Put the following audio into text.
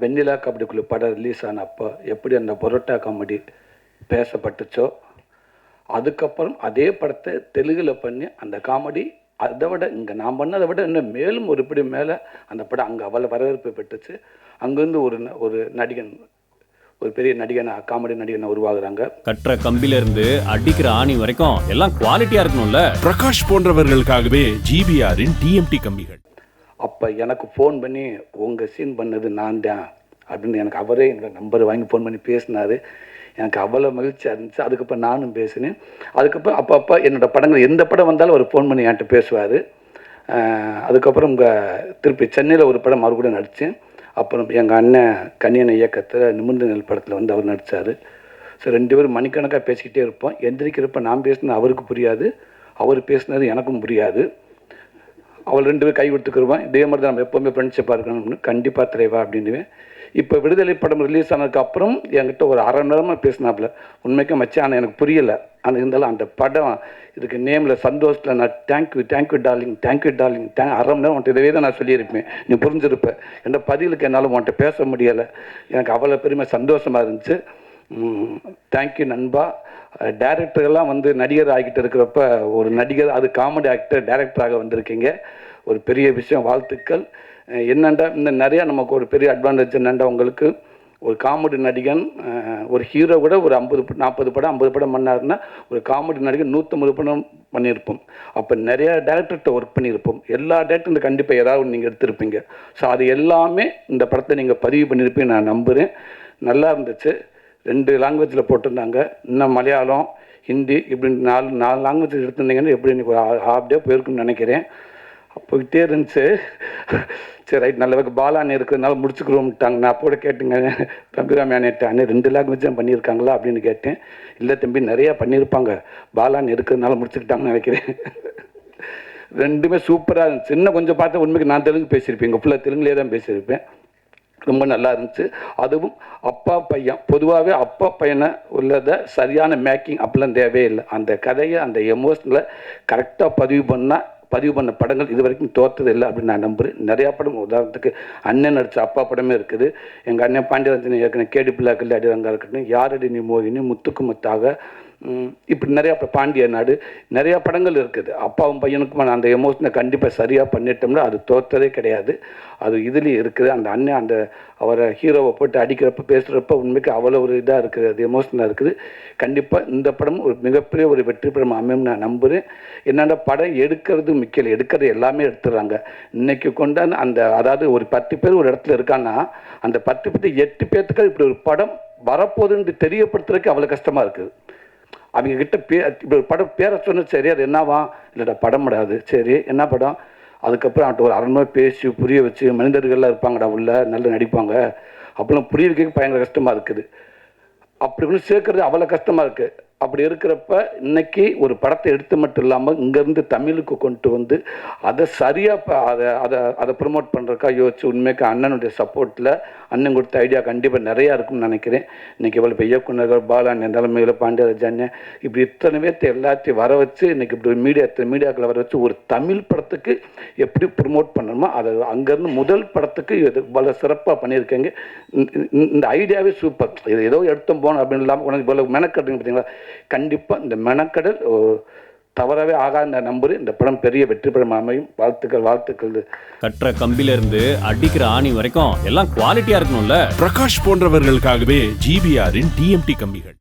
வெண்ணிலா கபடிக்குழு படம் ரிலீஸ் ஆன அப்போ எப்படி அந்த பரோட்டா காமெடி பேசப்பட்டுச்சோ அதுக்கப்புறம் அதே படத்தை தெலுங்கில் பண்ணி அந்த காமெடி அதை விட இங்கே நான் பண்ணதை விட இன்னும் மேலும் ஒரு படி மேலே அந்த படம் அங்கே அவ்வளோ வரவேற்பு பெற்றுச்சு. அங்கேருந்து ஒரு ந- ஒரு நடிகன் ஒரு பெரிய நடிகனை காமெடி நடிகனை உருவாகுறாங்க. கட்டுற கம்பில இருந்து அடிக்கிற ஆணி வரைக்கும் எல்லாம் குவாலிட்டியா இருக்கணும்ல. பிரகாஷ் போன்றவர்களுக்காகவே ஜிபிஆரின் டிஎம்டி கம்பிகள். அப்போ எனக்கு ஃபோன் பண்ணி உங்கள் சீன் பண்ணது நான் தான். அப்படின்னு எனக்கு அவரே என்னோட நம்பர் வாங்கி ஃபோன் பண்ணி பேசினார். எனக்கு அவ்வளோ மகிழ்ச்சியாக இருந்துச்சு அதுக்கப்புறம் நானும் பேசினேன். அதுக்கப்புறம் அப்பப்போ என்னோட படங்கள் எந்த படம் வந்தாலும் அவர் ஃபோன் பண்ணி என்கிட்ட பேசுவார். அதுக்கப்புறம் உங்கள் திருப்பி சென்னையில் ஒரு படம் அவர் கூட நடித்தேன் அப்புறம் எங்கள் அண்ணன் கன்னியனை இயக்கத்தில் நிமிர்ந்த நெல் படத்தில் வந்து அவர் நடித்தார் ஸோ ரெண்டு பேரும் மணிக்கணக்காக பேசிக்கிட்டே இருப்போம். எந்திரிக்கிறப்ப நான் பேசினது அவருக்கு புரியாது. அவர் பேசினது எனக்கும் புரியாது. அவள் ரெண்டு பேரும் கை கொடுத்துக்கிருவான் இதே மாதிரி தான் நம்ம எப்போவுமே ஃப்ரெண்ட்ஷிப்பாக இருக்கணும்னு கண்டிப்பாக தலைவா அப்படின்னுவேன். இப்போ விடுதலை படம் ரிலீஸ் ஆனதுக்கு அப்புறம் என்கிட்ட ஒரு அரை மணி நேரமாக பேசினாப்புல. உண்மைக்கு மச்சான் ஆனால் எனக்கு புரியலை. ஆனால் இருந்தாலும் அந்த படம் இதுக்கு நேமில் சந்தோஷத்தில் நான் thank you thank you darling thank you darling thank அரை மணி நேரம் உன்ட்டு இதவே தான் நான் சொல்லியிருப்பேன். நீ புரிஞ்சிருப்பேன் என்ற பதிலுக்கு என்னால் உன்கிட்ட பேச முடியலை. எனக்கு அவ்வளோ பெருமை சந்தோஷமாக இருந்துச்சு. தேங்க்யூ நண்பா. டேரக்டர்கள்லாம் வந்து நடிகர் ஆகிட்டு இருக்கிறப்ப ஒரு நடிகர் அது காமெடி ஆக்டர் டேரக்டராக வந்திருக்கீங்க. ஒரு பெரிய விஷயம் வாழ்த்துக்கள். என்னென்னா இந்த நிறையா நமக்கு ஒரு பெரிய அட்வான்டேஜ் என்னென்னா உங்களுக்கு? ஒரு காமெடி நடிகன் ஒரு ஹீரோ கூட ஒரு ஐம்பது நாற்பது படம் ஐம்பது படம் பண்ணாருன்னா ஒரு காமெடி நடிகன் நூற்றம்பது படம் பண்ணியிருப்போம். அப்போ நிறையா டேரக்டர்கிட்ட ஒர்க் பண்ணியிருப்போம். எல்லா டேரக்டரும் கண்டிப்பாக ஏதாவது ஒன்று நீங்கள் எடுத்திருப்பீங்க. ஸோ அது எல்லாமே இந்த படத்தை நீங்கள் பதிவு பண்ணியிருப்பீங்க நான் நம்புகிறேன் நல்லா இருந்துச்சு. ரெண்டு லாங்குவேஜில் போட்டிருந்தாங்க. இன்னும் மலையாளம் ஹிந்தி இப்படி நாலு நாலு லாங்குவேஜ் எடுத்திருந்தீங்கன்னு எப்படி எனக்கு ஒரு ஹாஃப் டே போயிருக்குன்னு நினைக்கிறேன். போய்கிட்டே இருந்துச்சு. சரி ரைட் நல்ல பாலான்னு இருக்கிறதுனால முடிச்சுக்கிறோம்ட்டாங்க. நான் அப்போ கூட கேட்டுங்க தம்பிராம அண்ணே ரெண்டு லாங்குவேஜ் தான் பண்ணியிருக்காங்களா அப்படின்னு கேட்டேன். இல்லை தம்பி நிறையா பண்ணியிருப்பாங்க. பாலான்னு இருக்கிறதுனால முடிச்சுக்கிட்டாங்கன்னு நினைக்கிறேன். ரெண்டுமே சூப்பராக இருந்துச்சு. இன்னும் கொஞ்சம் பார்த்தா உண்மைக்கு நான் தெலுங்கு பேசியிருப்பேன். எங்கள் ஃபுல்லாக தெலுங்குலேயே தான் பேசியிருப்பேன். ரொம்ப நல்லா இருந்துச்சு. அதுவும் அப்பா பையன் பொதுவாகவே அப்பா பையனை உள்ளதை சரியான மேக்கிங் அப்பெல்லாம் தேவையே இல்லை. அந்த கதையை அந்த எமோஷனில் கரெக்டாக பதிவு பண்ணால் பதிவு பண்ண படங்கள் இது வரைக்கும் தோற்றது இல்லை அப்படின்னு நான் நம்புகிறேன் நிறையா படம் உதாரணத்துக்கு அண்ணன் நடித்த அப்பா படமே இருக்குது. எங்கள் அண்ணன் பாண்டியரஞ்சன் ஏற்கனவே கேடி பிள்ளாக்கள் அடிரங்கா இருக்கட்டும் யாரடி நீ மோகினி முத்துக்கு முத்தாக இப்படி நிறையா இப்போ பாண்டிய நாடு நிறையா படங்கள் இருக்குது. அப்பாவும் பையனுக்குமான அந்த எமோஷனை கண்டிப்பாக சரியாக பண்ணிட்டோம்னா அது தோற்றதே கிடையாது. அது இதுலேயும் இருக்குது. அந்த அண்ணன் அந்த அவரை ஹீரோவை போட்டு அடிக்கிறப்ப பேசுகிறப்ப உண்மைக்கு அவ்வளோ ஒரு இதாக இருக்குது. அது எமோஷனாக இருக்குது. கண்டிப்பாக இந்த படம் ஒரு மிகப்பெரிய ஒரு வெற்றி படம் அமையும் நான் நம்புகிறேன் என்னென்ன படம் எடுக்கிறது முக்கியம் எடுக்கிறது எல்லாமே எடுத்துடுறாங்க. இன்னைக்கு கொண்டாந்து அந்த அதாவது ஒரு பத்து பேர் ஒரு இடத்துல இருக்கான்னா அந்த பத்து பேர் எட்டு பேர்த்துக்கு இப்படி ஒரு படம் வரப்போகுதுன்னு தெரியப்படுத்துறதுக்கு அவ்வளோ கஷ்டமாக இருக்குது. அவங்க கிட்ட பே இப்படி படம் பேரை சொன்ன சரி அது என்னவா? இல்லைடா படம் படாது சரி என்ன படம்? அதுக்கப்புறம் அவன்கிட்ட ஒரு அரண்மை பேசி புரிய வச்சு மனிதர்கள்லாம் இருப்பாங்கடா உள்ள நல்லா நடிப்பாங்க. அப்போல்லாம் புரிய வைக்க பயங்கர கஷ்டமாக இருக்குது. அப்படி ஒன்று சேர்க்கறது அவ்வளோ கஷ்டமாக இருக்குது அப்படி இருக்கிறப்ப இன்னைக்கு ஒரு படத்தை எடுத்து மட்டும் இல்லாமல் இங்கேருந்து தமிழுக்கு கொண்டு வந்து அதை சரியாக அதை அதை அதை ப்ரொமோட் பண்ணுறக்கா யோசிச்சு உண்மைக்கு அண்ணனுடைய சப்போர்ட்டில் அண்ணன் கொடுத்த ஐடியா கண்டிப்பாக நிறையா இருக்கும்னு நினைக்கிறேன். இன்றைக்கி இவ்வளோ இப்போ இயக்குநர்கள் பாலான் தலைமையில் பாண்டியராஜ் அண்ணன் இப்படி இத்தனை பேர்த்து எல்லாத்தையும் வர வச்சு இன்றைக்கி இப்படி மீடியா மீடியாக்களை வர வச்சு ஒரு தமிழ் படத்துக்கு எப்படி ப்ரொமோட் பண்ணணுமோ அதை அங்கேருந்து முதல் படத்துக்கு இது இவ்வளோ சிறப்பாக பண்ணியிருக்கேங்க. இந்த- ஐடியாவே சூப்பர் இது ஏதோ எடுத்தோம் போகணும் அப்படின்னு இல்லாமல் உனக்கு இவ்வளோ மெனக்கட்டுங்க பார்த்தீங்களா கண்டிப்பாக இந்த மெனக்கடல் தவறவே ஆகாத நம்புறேன். இந்த படம் பெரிய வெற்றி படம் அமையும். வாழ்த்துக்கள் வாழ்த்துக்கள். கட்டுற கம்பில இருந்து அடிக்கிற ஆணி வரைக்கும் எல்லாம் குவாலிட்டியா இருக்கணும்ல? பிரகாஷ் போன்றவர்களுக்காகவே ஜிபிஆரின் டிஎம்டி கம்பிகள்.